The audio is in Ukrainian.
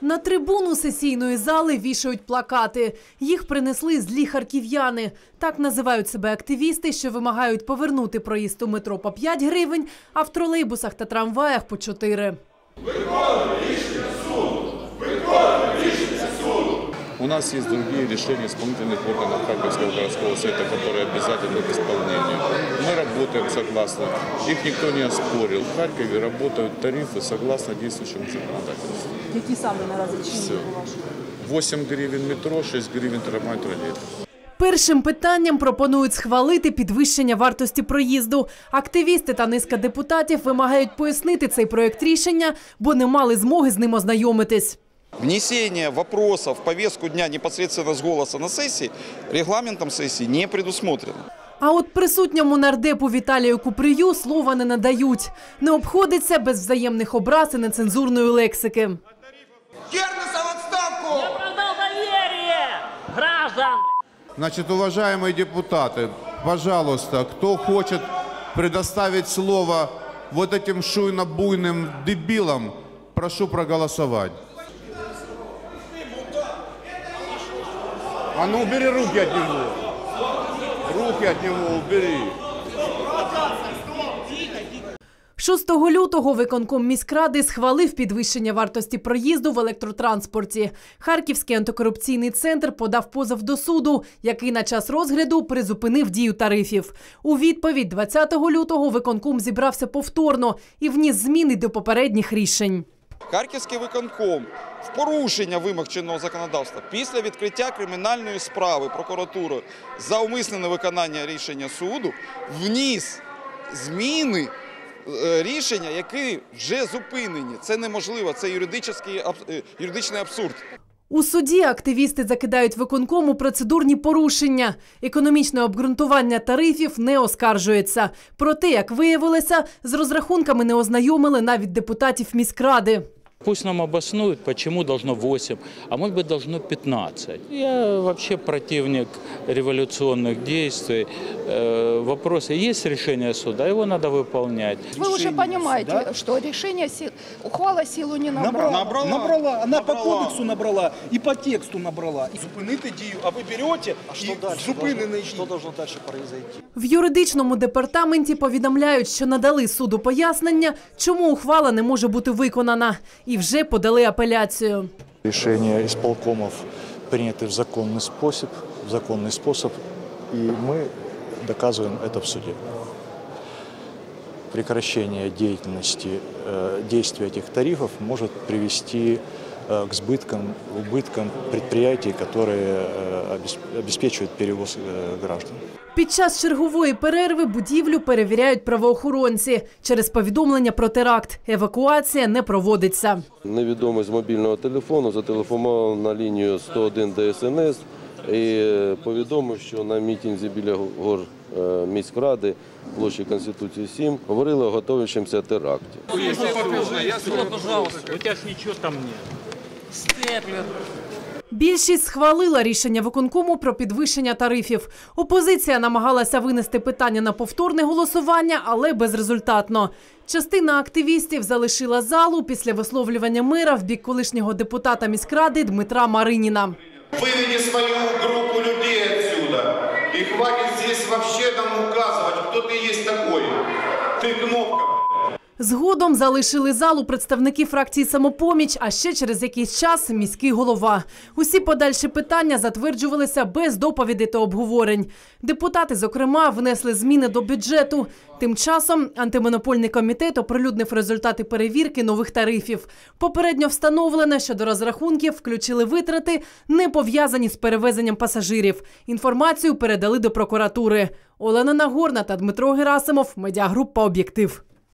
На трибуну сесійної зали вішають плакати. Їх принесли злі харків'яни. Так називають себе активісти, що вимагають повернути проїзд у метро по 5 гривень, а в тролейбусах та трамваях по 4. У нас есть другие решения исполнительных органов Харьковского городского совета, которые обязательны к исполнению. Мы работаем согласно, их никто не оспорил. В Харькове работают тарифы согласно действующему законодательству. Які саме наразі Все. 8 гривен метро, 6 гривен трамвай, троллейбус. Першим питанням пропонують схвалити підвищення вартості проїзду. Активісти та низка депутатів вимагають пояснити цей проект рішення, бо не мали змоги з ним ознайомитись. Внесение вопросов в повестку дня непосредственно с голоса на сессии регламентом сессии не предусмотрено. А от присутньому нардепу Віталію Куприю слова не надають. Не обходиться без взаємних образ і нецензурної лексики. Кернеса в отставку! оправдал доверие граждан. Значит, уважаемые депутаты, пожалуйста, кто хочет предоставить слово вот этим шуйно-буйным дебилам, прошу проголосовать. А ну убери руки от него. Руки от него убери. 6 лютого виконком міськради схвалив підвищення вартості проїзду в електротранспорті. Харківський антикорупційний центр подав позов до суду, який на час розгляду призупинив дію тарифів. У відповідь 20 лютого виконком зібрався повторно і вніс зміни до попередніх рішень. Харківський виконком в порушення вимог чинного законодавства після відкриття кримінальної справи прокуратурою за умисне невиконання рішення суду вніс зміни е, рішення, які вже зупинені. Це неможливо, це е, юридичний абсурд. У суді активісти закидають виконкому процедурні порушення. Економічне обґрунтування тарифів не оскаржується. Проте, як виявилося, з розрахунками не ознайомили навіть депутатів міськради. Пусть нам обоснуют, почему должно 8, а может быть должно 15. Я вообще противник революционных действий. Э, Вопросы, есть решение суда, его надо выполнять. Вы уже понимаете, что решение, си- ухвала силу не набрала. Набрала. Набрала. Она по кодексу набрала и по тексту набрала. І зупинити дію, а ви берете і зупинений Що должно далі произойти? В юридичному департаменті повідомляють, що надали суду пояснення, чому ухвала не може бути виконана, і вже подали апеляцію. Решения исполкомов приняты в законный способ, в законный способ, и мы доказываем это в суде. Прекращение деятельности, э, действия этих тарифов может привести э, к сбыткам, убыткам предприятий, которые э, обес- обеспечивают перевоз э, граждан. Під час чергової перерви будівлю перевіряють правоохоронці. Через повідомлення про теракт евакуація не проводиться. Невідомий з мобільного телефону зателефонував на лінію 101 ДСНС і е, повідомив, що на мітинзі біля гор е, міськради площі Конституції 7 говорили о готуючомуся теракті. У тебя ж ничего там нет. Більшість схвалила рішення виконкому про підвищення тарифів. Опозиція намагалася винести питання на повторне голосування, але безрезультатно. Частина активістів залишила залу після висловлювання мира в бік колишнього депутата міськради Дмитра Мариніна. Выведи свою группу людей отсюда. И хватит здесь вообще нам Згодом залишили залу представники фракції самопоміч, а ще через якийсь час міський голова. Усі подальші питання затверджувалися без доповідей та обговорень. Депутати, зокрема, внесли зміни до бюджету. Тим часом антимонопольний комітет оприлюднив результати перевірки нових тарифів. Попередньо встановлено, що до розрахунків включили витрати, не пов'язані з перевезенням пасажирів. Інформацію передали до прокуратури. Олена Нагорна та Дмитро Герасимов. Медіагрупа Об'єктив.